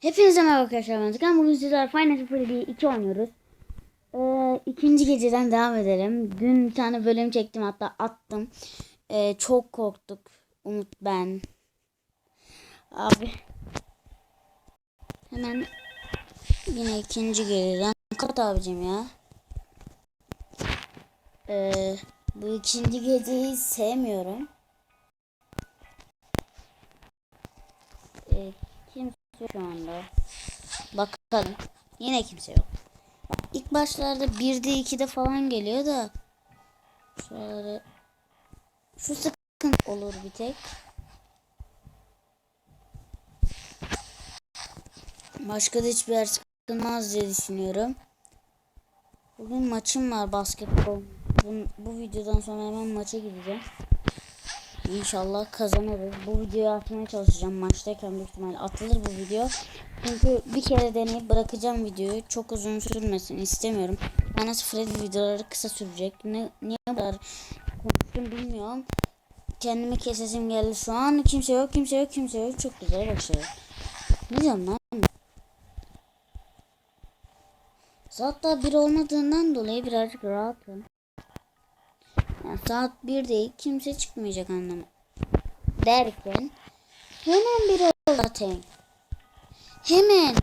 Hepinize merhaba arkadaşlar ben Tıkan. Bugün sizler Final Fantasy 2 oynuyoruz. Ee, ikinci geceden devam edelim. Dün bir tane bölüm çektim hatta attım. Ee, çok korktuk. Umut ben. Abi. Hemen yine ikinci geceden. Kat abicim ya. Ee, bu ikinci geceyi sevmiyorum. Ee, yok şu anda. Bakalım. Yine kimse yok. İlk başlarda 1'de 2'de falan geliyor da şuraları şu sıkıntı olur bir tek. Başka da hiçbir yer sıkılmaz diye düşünüyorum. Bugün maçım var basketbol. Bu, bu videodan sonra hemen maça gideceğim. İnşallah kazanırız. Bu videoyu atmaya çalışacağım. Maçtayken büyük ihtimalle atılır bu video. Çünkü bir kere deneyip bırakacağım videoyu. Çok uzun sürmesin istemiyorum. Bana Freddy videoları kısa sürecek. Ne, niye bu kadar konuştum bilmiyorum. Kendimi kesesim geldi şu an. Kimse yok, kimse yok, kimse yok. Çok güzel başlıyor. Ne diyorum lan? Daha bir olmadığından dolayı birazcık rahatım. Yani saat 1'de kimse çıkmayacak anlamı. Derken hemen bir oldu zaten. Hemen.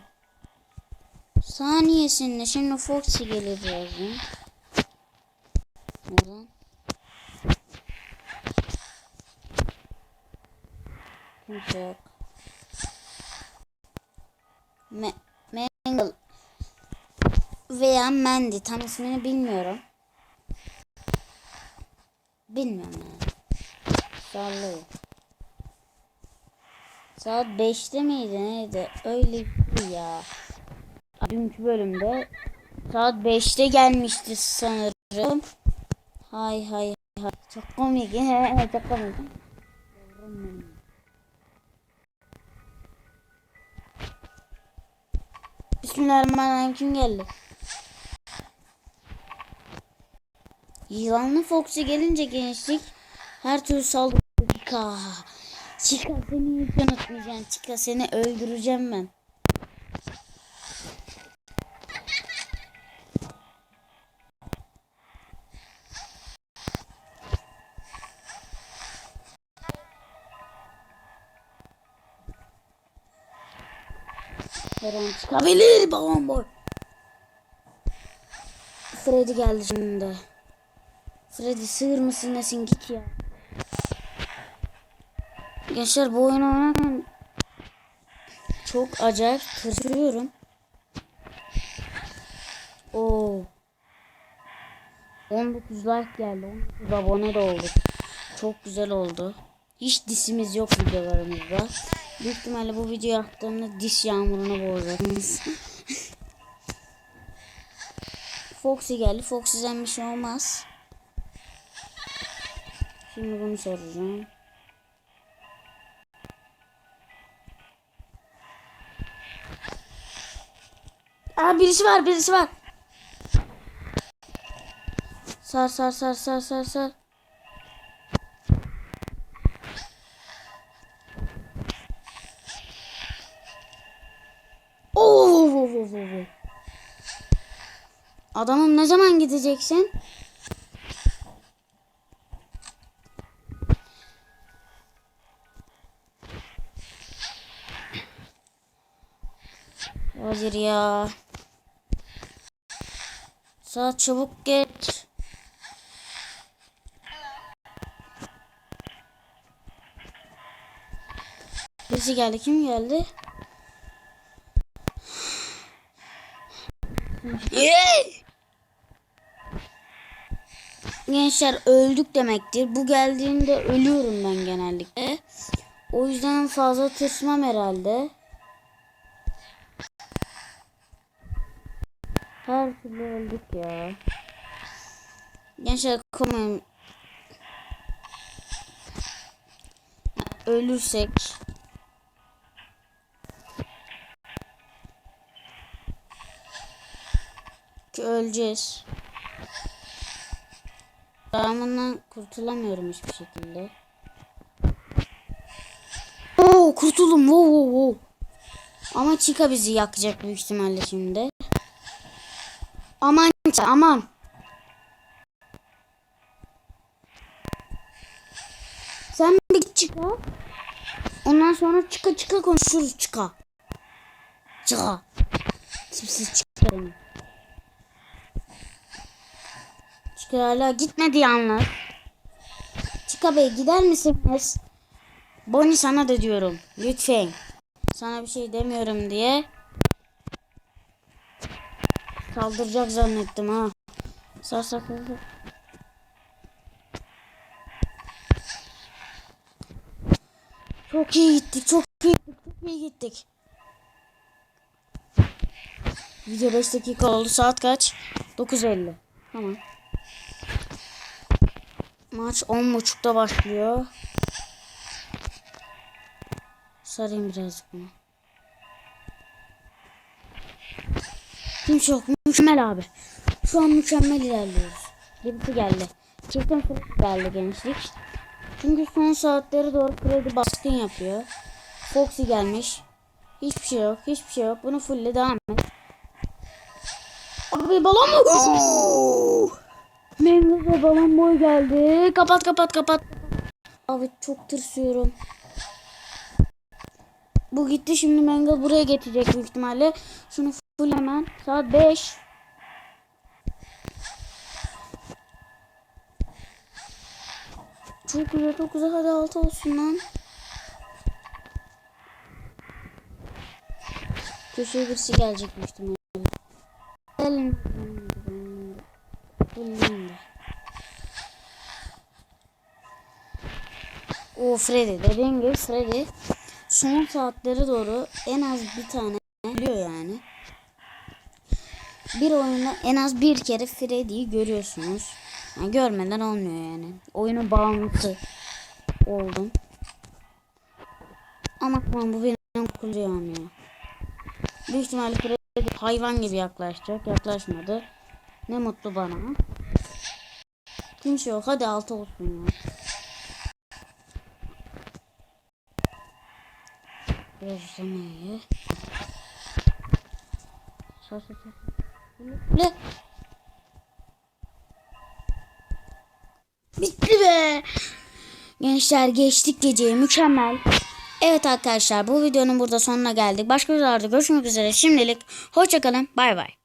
Saniyesinde şimdi Foxy gelir birazdan. Neden? Kimse yok. Me Mangle veya Mandy tam ismini bilmiyorum. Bilmiyorum yani. Sallayın. Saat 5'te miydi neydi? Öyle ya. Dünkü bölümde saat 5'te gelmişti sanırım. Hay hay hay. Çok komik. Çok komik. Bismillahirrahmanirrahim kim geldi? Yılanlı Foxy gelince gençlik her türlü saldırı. Chica. Chica seni hiç unutmayacağım. Chica seni öldüreceğim ben. Her çıkabilir babam boy. Freddy geldi şimdi. Freddy sığır mısın nesin git ya. Gençler bu oyunu oynarken çok acayip tırsıyorum. Oo. 19 like geldi. 19 abone de olduk. Çok güzel oldu. Hiç disimiz yok videolarımızda. Büyük ihtimalle bu videoyu attığımda dis yağmuruna boğacaksınız. Foxy geldi. Foxy'den bir şey olmaz. Şimdi bunu soracağım. Aa birisi var birisi var. Sar sar sar sar sar sar. Oo, oo, oo, oo. Adamım ne zaman gideceksin? Hayır ya. Saat çabuk geç. Birisi geldi. Kim geldi? Gençler öldük demektir. Bu geldiğinde ölüyorum ben genellikle. O yüzden fazla tırsmam herhalde. Her türlü öldük ya. Gençler komayım. Ölürsek. Ki öleceğiz. Bundan kurtulamıyorum hiçbir şekilde. Oo kurtuldum. Wow wow wow. Ama Chica bizi yakacak büyük ihtimalle şimdi. Aman aman. Sen bir Chica. Ondan sonra çıka çıka konuşuruz çıka. Çıka. Tipsiz çıka benim. Çıka hala gitmedi yalnız. Çıka Bey gider misiniz? Bonnie sana da diyorum. Lütfen. Sana bir şey demiyorum diye. Saldıracak zannettim ha. Sar sar sar. sar. Çok iyi gittik. Çok iyi gittik. Çok iyi gittik. Video 5 dakika oldu. Saat kaç? 9.50. Tamam. Maç 10.30'da başlıyor. Sarayım birazcık bunu. Kimse yok. Mükemmel abi. Şu an mükemmel ilerliyoruz. Birisi geldi. Kesin Freddy geldi gençlik. Çünkü son saatlere doğru Freddy baskın yapıyor. Foxy gelmiş. Hiçbir şey yok. Hiçbir şey yok. Bunu fulle devam et. Abi balon mu? Ve balon boy geldi. Kapat kapat kapat. Abi çok tırsıyorum. Bu gitti şimdi Mango buraya getirecek büyük ihtimalle. Şunu full hemen. Saat 5. Çok güzel çok güzel hadi altı olsun lan. Köşeye birisi gelecek büyük ihtimalle. Gelin. O Freddy dediğim gibi Freddy son saatlere doğru en az bir tane biliyor yani. Bir oyunda en az bir kere Freddy'yi görüyorsunuz. Yani görmeden olmuyor yani. Oyunun bağımlısı oldum. Ama bu benim kulağım ya. Büyük ihtimalle Freddy hayvan gibi yaklaşacak. Yaklaşmadı. Ne mutlu bana. Kimse yok. Hadi altı olsun ya. Biraz uzamayı. Sağ. Ne? Bitti be. Gençler geçtik geceyi mükemmel. Evet arkadaşlar bu videonun burada sonuna geldik. Başka videolarda görüşmek üzere. Şimdilik hoşçakalın. Bay bay.